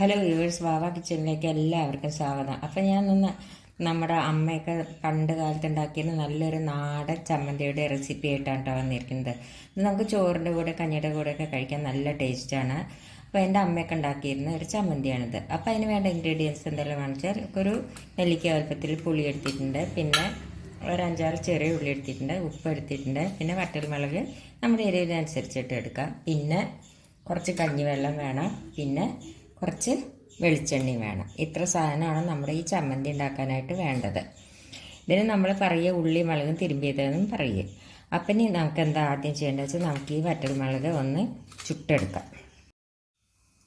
Hello viewers വാവ കിച്ചണിലേക്ക് എല്ലാവർക്കും സ്വാഗതം. അപ്പം ഞാൻ ഒന്ന് നമ്മുടെ അമ്മയൊക്കെ പണ്ട് കാലത്ത് ഉണ്ടാക്കിയിരുന്ന നല്ലൊരു നാടൻ ചമ്മന്തിയുടെ റെസിപ്പി ആയിട്ടാണ് കേട്ടോ വന്നിരിക്കുന്നത്. നമുക്ക് ചോറിന്റെ കൂടെ കഞ്ഞിയുടെ കൂടെ ഒക്കെ കഴിക്കാൻ നല്ല ടേസ്റ്റാണ് അപ്പോൾ എന്റെ അമ്മയൊക്കെ ഉണ്ടാക്കിയിരുന്ന ഒരു ചമ്മന്തിയാണിത്. അപ്പോൾ അതിന് വേണ്ട ഇൻഗ്രീഡിയൻസ് എന്തെല്ലാം കാണിച്ചാൽ ഒരു നെല്ലിക്ക വലുപ്പത്തിൽ പുളി എടുത്തിട്ടുണ്ട്. പിന്നെ ഒരു അഞ്ചാറ് ചെറിയ ഉള്ളി എടുത്തിട്ടുണ്ട് ഉപ്പ് എടുത്തിട്ടുണ്ട് പിന്നെ വട്ടൽമുളക് നമ്മുടെ എരിവിനനുസരിച്ചിട്ട് എടുക്കാം. പിന്നെ കുറച്ച് കഞ്ഞിവെള്ളം വേണം. പിന്നെ കുറച്ച് വെളിച്ചെണ്ണയും വേണം. ഇത്ര സാധനമാണ് നമ്മുടെ ഈ ചമ്മന്തി ഉണ്ടാക്കാനായിട്ട് വേണ്ടത്. ഇതിന് നമ്മൾ പറയുക ഉള്ളി മുളകും തിരുമ്പിയതെന്നും പറയുക. അപ്പം ഇനി നമുക്ക് എന്താ ആദ്യം ചെയ്യേണ്ടത് വെച്ചാൽ നമുക്ക് ഈ വറ്റൽമുളക് ഒന്ന് ചുട്ടെടുക്കാം.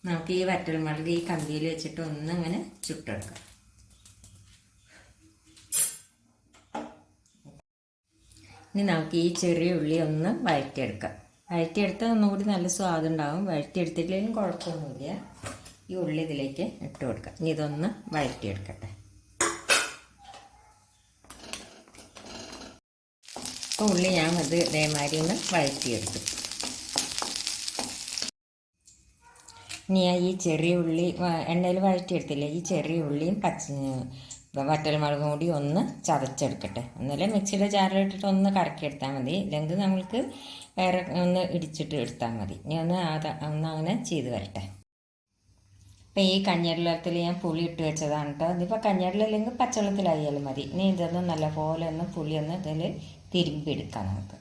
നമുക്ക് ഈ വറ്റൽമുളക് ഈ കമ്പിയിൽ വെച്ചിട്ട് ഒന്ന് ഇങ്ങനെ ചുട്ടെടുക്കാം. ഇനി നമുക്ക് ഈ ചെറിയ ഉള്ളി ഒന്ന് വഴറ്റിയെടുക്കാം. വഴറ്റിയെടുത്താൽ ഒന്നുകൂടി നല്ല സ്വാദുണ്ടാവും വഴറ്റിയെടുത്തിട്ടില്ലെങ്കിലും കുഴപ്പമൊന്നുമില്ല. ഈ ഉള്ളി ഇതിലേക്ക് ഇട്ട് കൊടുക്കാം. ഇനി ഇതൊന്ന് വഴറ്റിയെടുക്കട്ടെ. അപ്പോൾ ഉള്ളി ഞാൻ അത് ഇതേമാതിരി ഒന്ന് വഴറ്റിയെടുത്തു. ഇനി ഈ ചെറിയ ഉള്ളി എണ്ണയിൽ വഴറ്റിയെടുത്തില്ലേ? ഈ ചെറിയ ഉള്ളിയും പച്ച വറ്റൽമുളകും കൂടി ഒന്ന് ചതച്ചെടുക്കട്ടെ. എന്നാലേ മിക്സിയുടെ ജാറിലിട്ടിട്ട് ഒന്ന് കറക്കിയെടുത്താൽ മതി. ഇല്ലെങ്കിൽ നമ്മൾക്ക് വേറെ ഒന്ന് ഇടിച്ചിട്ട് എടുത്താൽ മതി. ഇനി ഒന്ന് അത് ഒന്ന് അങ്ങനെ ചെയ്ത് വരട്ടെ. ഇപ്പം ഈ കഞ്ഞിവെള്ളത്തിൽ ഞാൻ പുളി ഇട്ട് വെച്ചതാണ് കേട്ടോ ഇതിപ്പോൾ കഞ്ഞിവെള്ളമില്ലെങ്കിൽ പച്ചവെള്ളത്തിലായാലും മതി. ഇനി ഇതൊന്ന് നല്ലപോലെ ഒന്ന് പുളി ഒന്ന് ഇതിൽ തിരുമ്പിയെടുക്കാം നമുക്ക്.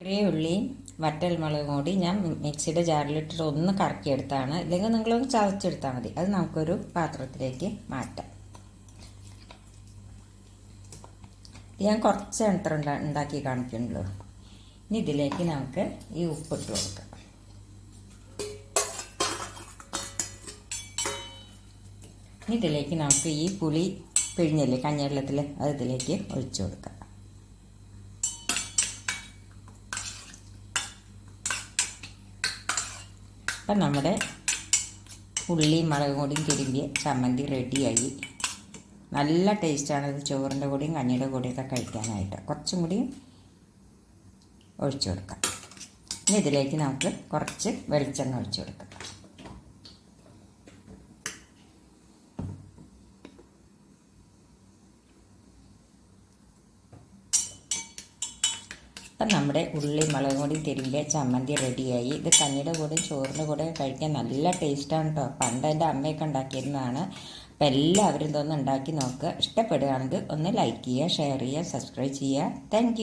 ചെറിയ ഉള്ളിയും വറ്റൽ മുളകും കൂടി ഞാൻ മിക്സിയുടെ ജാറിലിട്ടിട്ട് ഒന്ന് കറക്കിയെടുത്താണ്. ഇല്ലെങ്കിൽ നിങ്ങളൊന്ന് ചതച്ചെടുത്താൽ മതി. അത് നമുക്കൊരു പാത്രത്തിലേക്ക് മാറ്റാം. ഞാൻ കുറച്ച് എണ്ണത്ര ഉണ്ടാക്കി കാണിക്കുന്നുള്ളൂ. ഇനി ഇതിലേക്ക് നമുക്ക് ഈ ഉപ്പിട്ട് കൊടുക്കാം. ഇതിലേക്ക് നമുക്ക് ഈ പുളി പിഴിഞ്ഞല്ലേ കഞ്ഞവെള്ളത്തിൽ അത് ഇതിലേക്ക് ഒഴിച്ചു കൊടുക്കാം. അപ്പം നമ്മുടെ ഉള്ളി മുളക് കൂടിയും തിരുമ്പിയ ചമ്മന്തി റെഡിയായി. നല്ല ടേസ്റ്റാണ് ഇത് ചോറിന്റെ കൂടെയും കഞ്ഞിയുടെ കൂടെയൊക്കെ കഴിക്കാനായിട്ട്. കുറച്ചും കൂടി ഒഴിച്ചു കൊടുക്കാം. ഇനി ഇതിലേക്ക് നമുക്ക് കുറച്ച് വെളിച്ചെണ്ണ ഒഴിച്ചു കൊടുക്കാം. അപ്പം നമ്മുടെ ഉള്ളി മുളകും കൂടി തിരുമ്പിയ ചമ്മന്തി റെഡിയായി ഇത് കഞ്ഞിയുടെ കൂടെ ചോറിന്റെ കൂടെ കഴിക്കാൻ നല്ല ടേസ്റ്റാണ് കേട്ടോ പണ്ട് എന്റെ അമ്മയൊക്കെ ഉണ്ടാക്കിയിരുന്നതാണ്. അപ്പം എല്ലാവരും ഇതൊന്ന് ഉണ്ടാക്കി നോക്കുക ഇഷ്ടപ്പെടുകയാണെങ്കിൽ ഒന്ന് ലൈക്ക് ചെയ്യുക ഷെയർ ചെയ്യുക സബ്സ്ക്രൈബ് ചെയ്യുക. താങ്ക്